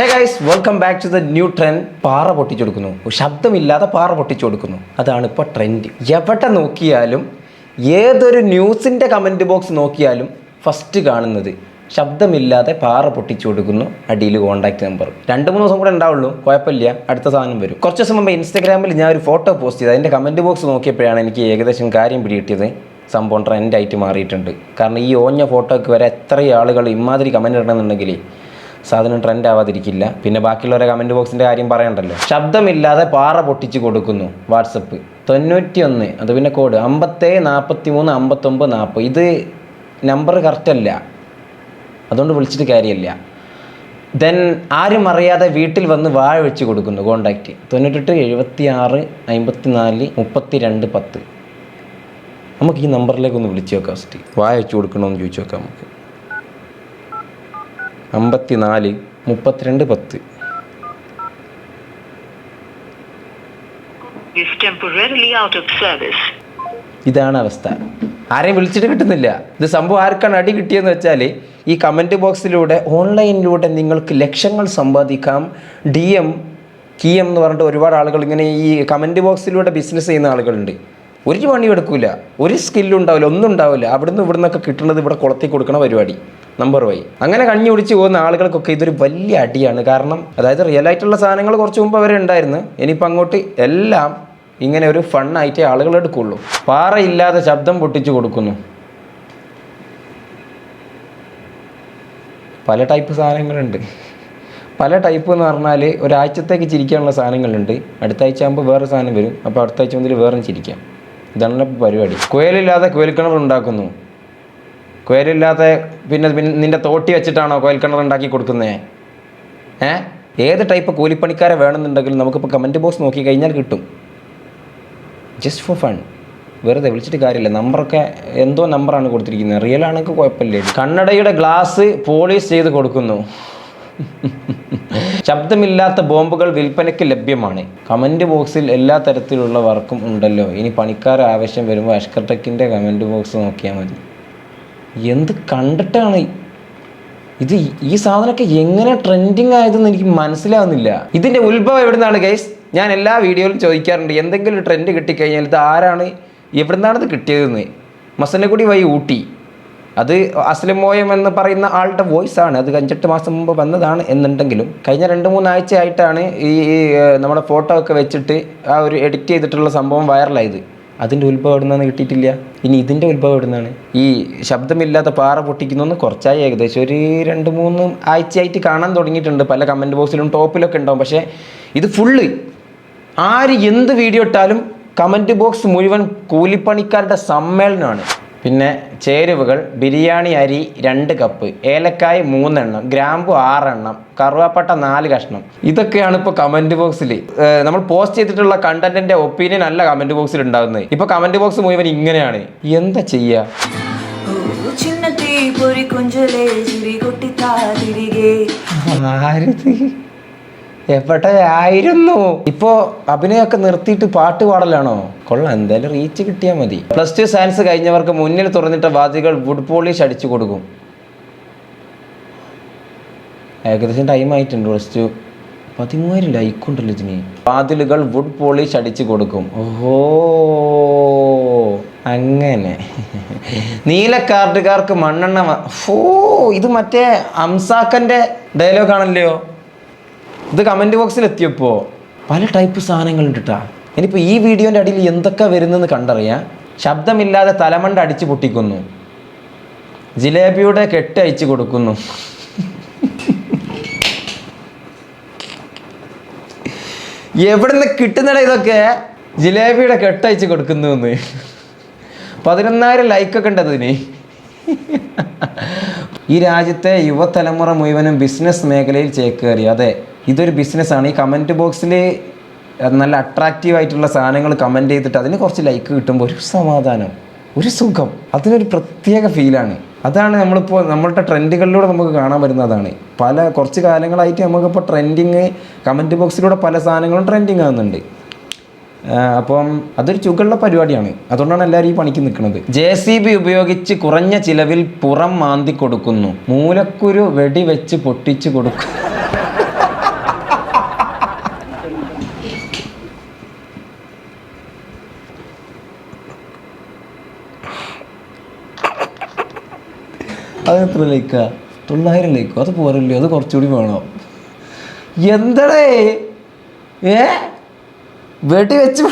Hey guys welcome back to the new trend പാറ പൊട്ടിച്ചു കൊടുക്കുന്നു ശബ്ദമില്ലാതെ പാറ പൊട്ടിച്ചു കൊടുക്കുന്നു അതാണ് ഇപ്പോൾ ട്രെൻഡ് എവിടെ നോക്കിയാലും ഏതൊരു ന്യൂസിന്റെ കമന്റ് ബോക്സ് നോക്കിയാലും ഫസ്റ്റ് കാണുന്നത് ശബ്ദമില്ലാതെ പാറ പൊട്ടിച്ചു കൊടുക്കുന്നു അടിയിൽ കോൺടാക്ട് നമ്പർ രണ്ട് മൂന്ന് ദിവസം കൂടെ ഉണ്ടാവുള്ളൂ. കുഴപ്പമില്ല. അടുത്ത സാധനം വരും. കുറച്ച് ദിവസം മുമ്പ് ഇൻസ്റ്റാഗ്രാമിൽ ഞാൻ ഒരു ഫോട്ടോ പോസ്റ്റ് ചെയ്ത്. അതിന്റെ കമന്റ് ബോക്സ് നോക്കിയപ്പോഴാണ് എനിക്ക് ഏകദേശം കാര്യം പിടികിട്ടിയത്. സംഭവം ട്രെൻഡായിട്ട് മാറിയിട്ടുണ്ട്. കാരണം ഈ ഓഞ്ഞ ഫോട്ടോയ്ക്ക് വരെ എത്ര ആളുകൾ ഇമാതിരി കമന്റ് ഇടണമെന്നുണ്ടെങ്കിൽ സാധനം ട്രെൻഡ് ആവാതിരിക്കില്ല. പിന്നെ ബാക്കിയുള്ളവരെ കമന്റ് ബോക്സിന്റെ കാര്യം പറയണ്ടല്ലോ. ശബ്ദമില്ലാതെ പാറ പൊട്ടിച്ച് കൊടുക്കുന്നു വാട്സപ്പ്. തൊണ്ണൂറ്റി ഒന്ന് അത് പിന്നെ കോഡ് അമ്പത്തേഴ് നാൽപ്പത്തി മൂന്ന് അമ്പത്തൊമ്പത് നാൽപ്പത് ഇത് നമ്പർ കറക്റ്റല്ല അതുകൊണ്ട് വിളിച്ചിട്ട് കാര്യമില്ല. ദെൻ ആരും അറിയാതെ വീട്ടിൽ വന്ന് വാഴ വെച്ച് കൊടുക്കുന്നു. കോണ്ടാക്റ്റ് തൊണ്ണൂറ്റെട്ട് എഴുപത്തി ആറ് അമ്പത്തി നാല് മുപ്പത്തി രണ്ട് പത്ത്. നമുക്ക് ഈ നമ്പറിലേക്ക് ഒന്ന് വിളിച്ച് നോക്കാം ഫസ്റ്റ് വാഴ വെച്ച് കൊടുക്കണമെന്ന് ചോദിച്ചു നോക്കാം നമുക്ക്. അമ്പത്തി നാല് മുപ്പത്തിരണ്ട് പത്ത്. Is temporarily out of service. ഇതാണ് അവസ്ഥ. ആരെയും വിളിച്ചിട്ട് കിട്ടുന്നില്ല. ഇത് സംഭവം ആർക്കാണ് അടി കിട്ടിയെന്ന് വെച്ചാൽ ഈ കമന്റ് ബോക്സിലൂടെ ഓൺലൈനിലൂടെ നിങ്ങൾക്ക് ലക്ഷങ്ങൾ സമ്പാദിക്കാം. ഡി എം കി എം എന്ന് പറഞ്ഞിട്ട് ഒരുപാട് ആളുകൾ ഇങ്ങനെ ഈ കമന്റ് ബോക്സിലൂടെ ബിസിനസ് ചെയ്യുന്ന ആളുകളുണ്ട്. ഒരു പണിയും എടുക്കില്ല ഒരു സ്കില്ലും ഉണ്ടാവില്ല ഒന്നും ഉണ്ടാവില്ല. അവിടുന്ന് ഇവിടുന്നൊക്കെ കിട്ടുന്നത് ഇവിടെ കുളത്തി കൊടുക്കണ പരിപാടി. നമ്പർ വൈ അങ്ങനെ കഞ്ഞി കുടിച്ച് പോകുന്ന ആളുകൾക്കൊക്കെ ഇതൊരു വലിയ അടിയാണ്. കാരണം അതായത് റിയൽ ആയിട്ടുള്ള സാധനങ്ങൾ കുറച്ച് മുമ്പ് അവരെ ഉണ്ടായിരുന്നു. ഇനിയിപ്പോൾ അങ്ങോട്ട് എല്ലാം ഇങ്ങനെ ഒരു ഫണ്ണായിട്ടേ ആളുകൾ എടുക്കുള്ളൂ. പാറയില്ലാതെ ശബ്ദം പൊട്ടിച്ചു കൊടുക്കുന്നു. പല ടൈപ്പ് സാധനങ്ങളുണ്ട്. പല ടൈപ്പ് എന്ന് പറഞ്ഞാൽ ഒരാഴ്ചത്തേക്ക് ചിരിക്കാനുള്ള സാധനങ്ങളുണ്ട്. അടുത്ത ആഴ്ച ആകുമ്പോൾ വേറെ സാധനം വരും. അപ്പോൾ അടുത്ത ആഴ്ച മുതൽ വേറെ ചിരിക്കാം. ഇതാണല്ലോ പരിപാടി. കുയലില്ലാതെ കുയൽക്കിണർ ഉണ്ടാക്കുന്നു. കുയലില്ലാതെ പിന്നെ പിന്നെ നിന്റെ തോട്ടി വെച്ചിട്ടാണോ കുയൽക്കിണർ ഉണ്ടാക്കി കൊടുക്കുന്നത് ഏ? ഏത് ടൈപ്പ് കൂലിപ്പണിക്കാരെ വേണമെന്നുണ്ടെങ്കിലും നമുക്കിപ്പോൾ കമന്റ് ബോക്സ് നോക്കി കഴിഞ്ഞാൽ കിട്ടും. ജസ്റ്റ് ഫോർ ഫൺ വെറുതെ വിളിച്ചിട്ട് കാര്യമില്ല. നമ്പറൊക്കെ എന്തോ നമ്പറാണ് കൊടുത്തിരിക്കുന്നത് റിയൽ ആണെങ്കിൽ കുഴപ്പമില്ല. കണ്ണടയുടെ ഗ്ലാസ് പോളിഷ് ചെയ്ത് കൊടുക്കുന്നു. ശബ്ദമില്ലാത്ത ബോംബുകൾ വിൽപ്പനയ്ക്ക് ലഭ്യമാണ്. കമന്റ് ബോക്സിൽ എല്ലാ തരത്തിലുള്ള വർക്കും ഉണ്ടല്ലോ. ഇനി പണിക്കാർ ആവശ്യം വരുമ്പോൾ അഷ്കർ ടെക്കിന്റെ കമന്റ് ബോക്സ് നോക്കിയാൽ മതി. എന്ത് കണ്ടിട്ടാണ്? ഇത് ഈ സാധനമൊക്കെ എങ്ങനെ ട്രെൻഡിങ് ആയതെന്ന് എനിക്ക് മനസ്സിലാവുന്നില്ല. ഇതിന്റെ ഉത്ഭവം എവിടുന്നാണ് ഗൈസ് ഞാൻ എല്ലാ വീഡിയോയിലും ചോദിക്കാറുണ്ട് എന്തെങ്കിലും ട്രെൻഡ് കിട്ടിക്കഴിഞ്ഞാൽ ഇത് ആരാണ് എവിടുന്നാണ് ഇത് കിട്ടിയതെന്ന്. മസനക്കുടി വഴി ഊട്ടി. അത് അസ്ലമോയം എന്ന് പറയുന്ന ആളുടെ വോയിസ് ആണ്. അത് അഞ്ചെട്ട് മാസം മുമ്പ് വന്നതാണ് എന്നുണ്ടെങ്കിലും കഴിഞ്ഞ രണ്ട് മൂന്നാഴ്ചയായിട്ടാണ് ഈ, നമ്മുടെ ഫോട്ടോ ഒക്കെ വെച്ചിട്ട് ആ ഒരു എഡിറ്റ് ചെയ്തിട്ടുള്ള സംഭവം വൈറലായത് അതിന്റെ ഉത്ഭവം എവിടുന്നാന്ന് കിട്ടിയിട്ടില്ല. ഇനി ഇതിന്റെ ഉത്ഭവം എവിടുന്നാണ്? ഈ ശബ്ദമില്ലാത്ത പാറ പൊട്ടിക്കുന്നൊന്ന് കുറച്ചായി ഏകദേശം ഒരു രണ്ട് മൂന്ന് ആഴ്ചയായിട്ട് കാണാൻ തുടങ്ങിയിട്ടുണ്ട്. പല കമന്റ് ബോക്സിലും ടോപ്പിലൊക്കെ ഉണ്ടാവും. പക്ഷേ ഇത് ഫുള്ള് ആര് എന്ത് വീഡിയോ ഇട്ടാലും കമന്റ് ബോക്സ് മുഴുവൻ കൂലിപ്പണിക്കാരുടെ സമ്മേളനമാണ്. പിന്നെ ചേരുവകൾ ബിരിയാണി അരി രണ്ട് കപ്പ് ഏലക്കായ് മൂന്നെണ്ണം ഗ്രാമ്പു ആറെണ്ണം കറുവാപ്പട്ട നാല് കഷ്ണം. ഇതൊക്കെയാണ് ഇപ്പോൾ കമന്റ് ബോക്സിൽ നമ്മൾ പോസ്റ്റ് ചെയ്തിട്ടുള്ള കണ്ടന്റിന്റെ ഒപ്പീനിയൻ അല്ല കമന്റ് ബോക്സിൽ ഉണ്ടാകുന്നത് ഇപ്പോൾ കമന്റ് ബോക്സ് മുഴുവൻ ഇങ്ങനെയാണ്. എന്താ ചെയ്യുക ചിന്ന തീ ചിരി എവിടെ ആയിരുന്നു ഇപ്പോ അഭിനയൊക്കെ നിർത്തിയിട്ട് പാട്ട് പാടലാണോ? കൊള്ളാം എന്തായാലും റീച്ച് കിട്ടിയാൽ മതി. പ്ലസ് ടു സയൻസ് കഴിഞ്ഞവർക്ക് മുന്നിൽ തുറന്നിട്ട വാതികൾ വുഡ് പോളിഷ് അടിച്ചു കൊടുക്കും. ഏകദേശം ടൈം ആയിട്ടുണ്ട് പ്ലസ് ടു പതിമൂവായിരം ലൈക്ക് ഉണ്ടല്ലോ ഇതിന്. വാതിലുകൾ വുഡ് പോളിഷ് അടിച്ചു കൊടുക്കും. ഓഹോ അങ്ങനെ. നീലക്കാർഡുകാർക്ക് മണ്ണെണ്ണ ഓ ഇത് മറ്റേ അംസാക്കന്റെ ഡയലോഗ് ആണല്ലോ ഇത് കമന്റ് ബോക്സിൽ എത്തിയപ്പോൾ പല ടൈപ്പ് സാധനങ്ങളുണ്ട് കേട്ടോ ഇനിയിപ്പോൾ ഈ വീഡിയോന്റെ അടിയിൽ എന്തൊക്കെ വരുന്നെന്ന് കണ്ടറിയാം ശബ്ദമില്ലാതെ തലമണ്ട അടിച്ചു പൊട്ടിക്കുന്നു. ജിലേബിയുടെ കെട്ട് അയച്ചു കൊടുക്കുന്നു. എവിടുന്ന് കിട്ടുന്നടാ ഇതൊക്കെ? ജിലേബിയുടെ കെട്ട് അയച്ചു കൊടുക്കുന്നു എന്ന് പതിനൊന്നായിരം ലൈക്കൊക്കെ ഉണ്ട് അതിന്. ഈ രാജ്യത്തെ യുവതലമുറ മുഴുവനും ബിസിനസ് മേഖലയിൽ ചേക്കേറി. അതെ ഇതൊരു ബിസിനസ്സാണ് ഈ കമന്റ് ബോക്സിൽ നല്ല അട്രാക്റ്റീവ് ആയിട്ടുള്ള സാധനങ്ങൾ കമന്റ് ചെയ്തിട്ട് അതിന് കുറച്ച് ലൈക്ക് കിട്ടുമ്പോൾ ഒരു സമാധാനം ഒരു സുഖം. അതിനൊരു പ്രത്യേക ഫീലാണ് അതാണ് നമ്മളിപ്പോൾ നമ്മളുടെ ട്രെൻഡുകളിലൂടെ നമുക്ക് കാണാൻ വരുന്നതാണ് പല കുറച്ച് കാലങ്ങളായിട്ട് നമുക്കിപ്പോൾ ട്രെൻഡിങ് കമന്റ് ബോക്സിലൂടെ പല സാധനങ്ങളും ട്രെൻഡിങ് ആകുന്നുണ്ട് അപ്പം അതൊരു ചുകളുള്ള പരിപാടിയാണ്. അതുകൊണ്ടാണ് എല്ലാവരും ഈ പണിക്ക് നിൽക്കുന്നത്. ജെ സി ബി ഉപയോഗിച്ച് കുറഞ്ഞ ചിലവിൽ പുറം മാന്തി കൊടുക്കുന്നു. മൂലക്കുരു വെടിവെച്ച് പൊട്ടിച്ചു കൊടുക്കും. അതെത്ര ലൈക്കാ തൊള്ളായിരം ലൈക്കോ അത് പോരല്ലോ? അത് കുറച്ചുകൂടി വേണോ. എന്തടേ? ഏ? വെടി വെച്ച്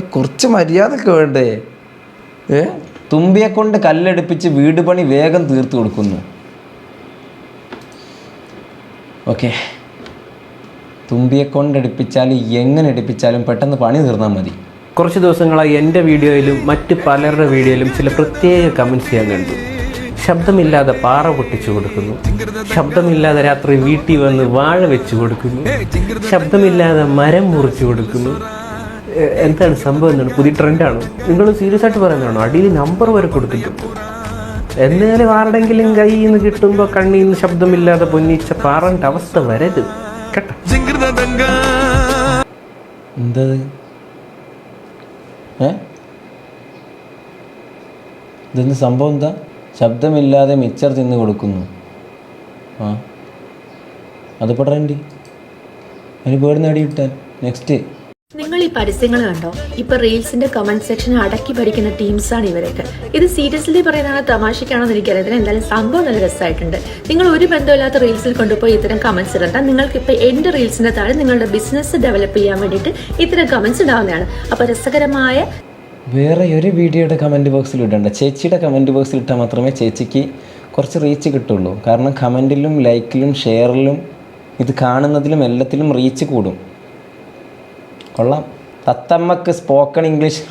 കുറച്ച് മര്യാദയ്ക്ക് വേണ്ടേ? ഏ? തുമ്പിയെ കൊണ്ട് കല്ലെടുപ്പിച്ച് വീട് പണി വേഗം തീർത്തു കൊടുക്കുന്നു. ഓക്കേ. തുമ്പിയെ കൊണ്ട് എടുപ്പിച്ചാൽ എങ്ങനെ എടുപ്പിച്ചാലും പെട്ടെന്ന് പണി തീർന്നാൽ മതി. കുറച്ച് ദിവസങ്ങളായി എന്റെ വീഡിയോയിലും മറ്റ് പലരുടെ വീഡിയോയിലും ചില പ്രത്യേക കമന്റ്സ് ചെയ്യാൻ കണ്ടു. ശബ്ദമില്ലാതെ പാറ പൊട്ടിച്ചു കൊടുക്കുന്നു. ശബ്ദമില്ലാതെ രാത്രി വീട്ടിൽ വന്ന് വാഴ വെച്ചു കൊടുക്കുന്നു. ശബ്ദമില്ലാതെ മരം മുറിച്ചു കൊടുക്കുന്നു. എന്താണ് സംഭവം എന്താണ്? പുതിയ ട്രെൻഡാണ് നിങ്ങൾ സീരിയസ് ആയിട്ട് പറയുന്നതാണോ? അടിയിൽ നമ്പർ വരെ കൊടുത്തിട്ടുണ്ട്. എന്നാലും ആരുടെങ്കിലും കയ്യിൽ നിന്ന് കിട്ടുമ്പോൾ കണ്ണിൽ നിന്ന് ശബ്ദമില്ലാതെ പൊന്നിച്ച പാറേണ്ട അവസ്ഥ വരരുത്. കേട്ടോ? എന്തത്? ഏ? ഇതെന്ത് സംഭവം എന്താ? ശബ്ദമില്ലാതെ മിച്ചർ തിന്ന് കൊടുക്കുന്നു. ആ. അത് പെടറണ്ടി. അതിന് പേട് നേടിയിട്ടാൻ നെക്സ്റ്റ് നിങ്ങൾ ഈ പരസ്യങ്ങൾ കണ്ടോ? ഇപ്പൊ റീൽസിന്റെ കമന്റ് സെക്ഷൻ അടക്കി പഠിക്കുന്ന ടീംസ് ആണ് ഇവരൊക്കെ. ഇത് സീരിയസ്ലി പറയുന്നതാണോ തമാശക്കാണോ എന്ന് എനിക്കറിയത്തില്ല എന്തായാലും സംഭവം നല്ല രസമായിട്ടുണ്ട്. നിങ്ങൾ ഒരു ബന്ധമില്ലാത്ത റീൽസിൽ കൊണ്ടുപോയി ഇത്തരം കമന്റ്സ് ഇടണ്ട. നിങ്ങൾക്ക് ഇപ്പൊ എന്റെ റീൽസിന്റെ താഴെ നിങ്ങളുടെ ബിസിനസ് ഡെവലപ്പ് ചെയ്യാൻ വേണ്ടിയിട്ട് ഇത്തരം കമന്റ്സ് ഉണ്ടാവുന്നതാണ് അപ്പൊ രസകരമായ വേറെ ഒരു വീഡിയോയുടെ കമന്റ് ബോക്സിൽ ഇടണ്ട. ചേച്ചിയുടെ കമന്റ് ബോക്സിൽ ഇട്ടാൽ മാത്രമേ ചേച്ചിക്ക് കുറച്ച് റീച്ച് കിട്ടുള്ളൂ. കാരണം കമന്റിലും ലൈക്കിലും ഷെയറിലും ഇത് കാണുന്നതിലും എല്ലാത്തിലും റീച്ച് കൂടും. കൊള്ളാം. തത്തമ്മക്ക് സ്പോക്കൺ ഇംഗ്ലീഷ്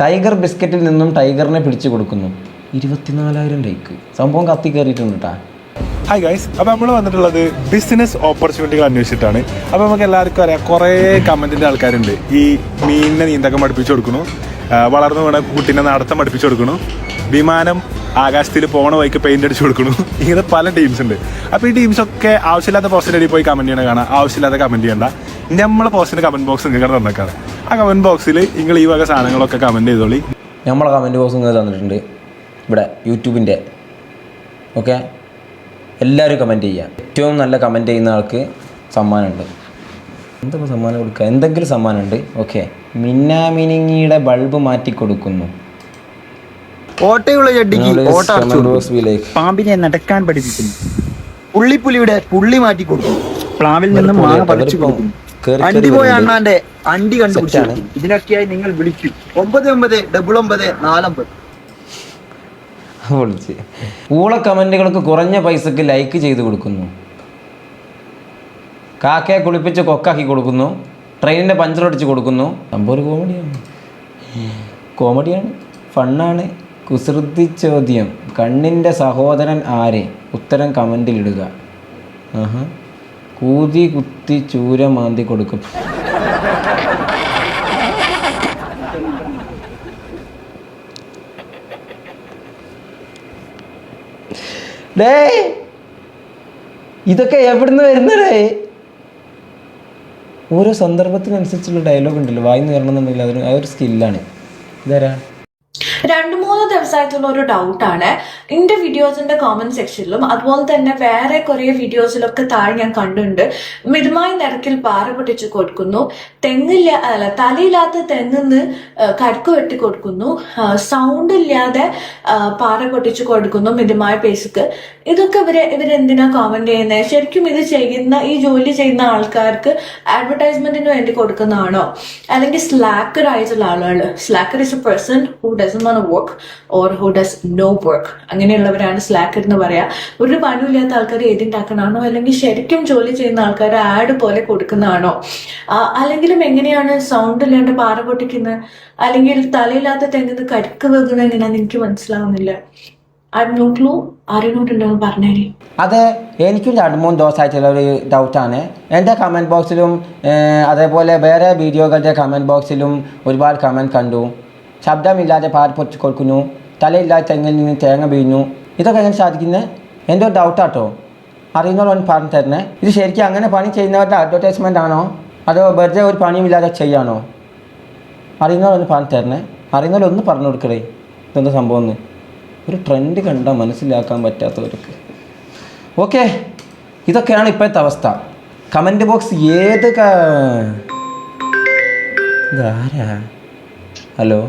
ടൈഗർ ബിസ്ക്കറ്റിൽ നിന്നും ടൈഗറിനെ പിടിച്ചു കൊടുക്കുന്നു. ഇരുപത്തിനാലായിരം ലൈക്ക് സംഭവം കത്തി കയറിയിട്ടുണ്ട് കേട്ടാ ഹായ് ഗൈസ് അപ്പോൾ നമ്മൾ വന്നിട്ടുള്ളത് ബിസിനസ് ഓപ്പർച്യൂണിറ്റികൾ അന്വേഷിച്ചിട്ടാണ്. അപ്പോൾ നമുക്ക് എല്ലാവർക്കും അറിയാം കുറേ കമന്റിന്റെ ആൾക്കാരുണ്ട്. ഈ മീനിനെ നീന്തക്കം പഠിപ്പിച്ചു കൊടുക്കണു ആ, വളർന്നു വീണ കുട്ടീനെ നടത്തം പഠിപ്പിച്ചു കൊടുക്കണു. വിമാനം ആകാശത്തിൽ പോണ വഴിക്ക് പെയിന്റ് അടിച്ചു കൊടുക്കണു. ഇങ്ങനെ പല ടീംസ് ഉണ്ട്. അപ്പോൾ ഈ ടീംസൊക്കെ ആവശ്യമില്ലാത്ത പോസ്റ്റിന്റെ പോയി കമന്റ് ചെയ്യണ കാണാം. ആവശ്യമില്ലാത്ത കമന്റ് ചെയ്യണ്ട. നമ്മളെ പോസ്റ്റിന്റെ കമന്റ് ബോക്സ് നിങ്ങൾ തന്നേക്കാണ് ആ കമന്റ് ബോക്സിൽ നിങ്ങൾ ഈ വക സാധനങ്ങളൊക്കെ കമന്റ് ചെയ്തോളി. നമ്മളെ കമന്റ് ബോക്സ് നിങ്ങൾ തന്നിട്ടുണ്ട്. ഇവിടെ യൂട്യൂബിന്റെ ഓക്കെ എല്ലാവരും കമന്റ് ചെയ്യുക ഏറ്റവും നല്ല കമന്റ് ചെയ്യുന്ന ആൾക്ക് സമ്മാനമുണ്ട്. എന്തൊക്കെ സമ്മാനം കൊടുക്കുക എന്തെങ്കിലും സമ്മാനമുണ്ട്. ഓക്കെ മിന്നാമിനിങ്ങിയുടെ ബൾബ് മാറ്റി കൊടുക്കുന്നു ഓട്ടയുള്ള ചെടിക്ക് പാമ്പിനെ നടക്കാൻ പഠിപ്പിക്കുന്നു. പുള്ളിപ്പുലിയുടെ പുള്ളി മാറ്റി കൊടുക്കും പ്ലാവിൽ നിന്ന് മാങ്ങ പറിച്ചു കൊടുക്കും അണ്ടി പോയ. അണ്ണാന്റെ അണ്ടി കണ്ടുപിടിച്ചാണ് ഇതിനൊക്കെയായി നിങ്ങൾ വിളിക്കും. ഒമ്പത് ഒമ്പത് ഡബിൾ ഒമ്പത് നാലൊമ്പത്. വിളിച്ച്. ഊള കമന്റുകൾക്ക് കുറഞ്ഞ പൈസക്ക് ലൈക്ക് ചെയ്ത് കൊടുക്കുന്നു. കാക്കയെ കുളിപ്പിച്ച് കൊക്കാക്കി കൊടുക്കുന്നു. ട്രെയിനിന്റെ പഞ്ചർ അടിച്ച് കൊടുക്കുന്നു. സംഭവം ഒരു കോമഡിയാണ്. കോമഡിയാണ്. ഫണ്ണാണ്. കുസൃതി ചോദ്യം. കണ്ണിന്റെ സഹോദരൻ ആരെ? ഉത്തരം കമന്റിലിടുക ആഹാ. കൂതി കുത്തി ചൂര മാന്തി കൊടുക്കും. ഡേ ഇതൊക്കെ എവിടുന്ന് വരുന്നടേ ഓരോ സന്ദർഭത്തിനനുസരിച്ചുള്ള ഡയലോഗ് ഉണ്ടല്ലോ. വായിന്ന് വരണമെന്നുണ്ടെങ്കിൽ അതിന് അതൊരു സ്കില്ലാണ് ഇതാരാ? രണ്ട് മൂന്ന് ദിവസമായിട്ടുള്ള ഒരു ഡൗട്ടാണ് എന്റെ വീഡിയോസിന്റെ കോമന്റ് സെക്ഷനിലും അതുപോലെ തന്നെ വേറെ കുറേ വീഡിയോസിലൊക്കെ താഴെ ഞാൻ കണ്ടുണ്ട് മിതമായ നിരക്കിൽ പാറ പൊട്ടിച്ച് കൊടുക്കുന്നു. തെങ്ങില്ല അല്ല തലയില്ലാത്ത തെങ്ങിന്ന് കടുക്ക് വെട്ടി കൊടുക്കുന്നു. സൗണ്ട് ഇല്ലാതെ പാറ പൊട്ടിച്ച് കൊടുക്കുന്നു മിതമായ പേസുക്ക് ഇതൊക്കെ ഇവരെ ഇവരെന്തിനാ കോമന്റ് ചെയ്യുന്നത് ശരിക്കും ഇത് ചെയ്യുന്ന ഈ ജോലി ചെയ്യുന്ന ആൾക്കാർക്ക് അഡ്വർടൈസ്മെന്റിന് വേണ്ടി കൊടുക്കുന്നതാണോ? അല്ലെങ്കിൽ സ്ലാക്കർ ആയിട്ടുള്ള ആളുകൾ slacker is a person who doesn't want work or who does no work അങ്ങനെയുള്ളവരാണ് slacker എന്ന് പറയാ. ഒരു പണിയില്ലാത്ത ആൾക്കാർ എഴുതിണ്ടാക്കണാണോ അല്ലെങ്കിൽ ശരിക്കും ജോലി ചെയ്യുന്ന ആൾക്കാർ ആഡ് പോലെ കൊടുക്കുന്നതാണോ? അല്ലെങ്കിലും എങ്ങനെയാണ് സൗണ്ട് ഇല്ലാണ്ട് പാറ പൊട്ടിക്കുന്നത്? അല്ലെങ്കിൽ തലയില്ലാത്ത തെങ്ങിന്ന് കരുക്ക് വെക്കുന്നത് എങ്ങനെയാണെന്ന് എനിക്ക് മനസ്സിലാവുന്നില്ല. അതെ എനിക്കും രണ്ട് മൂന്ന് ദിവസമായിട്ടുള്ള ഒരു ഡൗട്ടാണ് എന്റെ കമന്റ് ബോക്സിലും അതേപോലെ വേറെ വീഡിയോകളുടെ കമന്റ് ബോക്സിലും ഒരുപാട് കമന്റ് കണ്ടു. ശബ്ദമില്ലാതെ പൊട്ടി കൊടുക്കുന്നു തലയില്ലാതെ തെങ്ങിൽ നിന്ന് തേങ്ങ വീഴുന്നു. ഇതൊക്കെ എങ്ങനെ സാധിക്കുന്നത് എന്റെ ഡൗട്ടാട്ടോ അറിയുന്നവരൊന്ന് പറഞ്ഞു തരണേ. ഇത് ശരിക്കും അങ്ങനെ പണി ചെയ്യുന്നവരുടെ അഡ്വർടൈസ്മെന്റ് ആണോ? അതോ വെറുതെ ഒരു പണിയുമില്ലാതെ ചെയ്യാണോ അറിയുന്നവരൊന്ന് പറഞ്ഞു തരണേ. അറിയുന്നവരൊന്ന് പറഞ്ഞു കൊടുക്കണേ ഇതെന്താ സംഭവം എന്ന്? ഒരു ട്രെൻഡ് കണ്ടാൽ മനസ്സിലാക്കാൻ പറ്റാത്തവർക്ക്. ഓക്കെ ഇതൊക്കെയാണ് ഇപ്പോഴത്തെ അവസ്ഥ. കമന്റ് ബോക്സ് ഏത് ഇതാരാ ഹലോ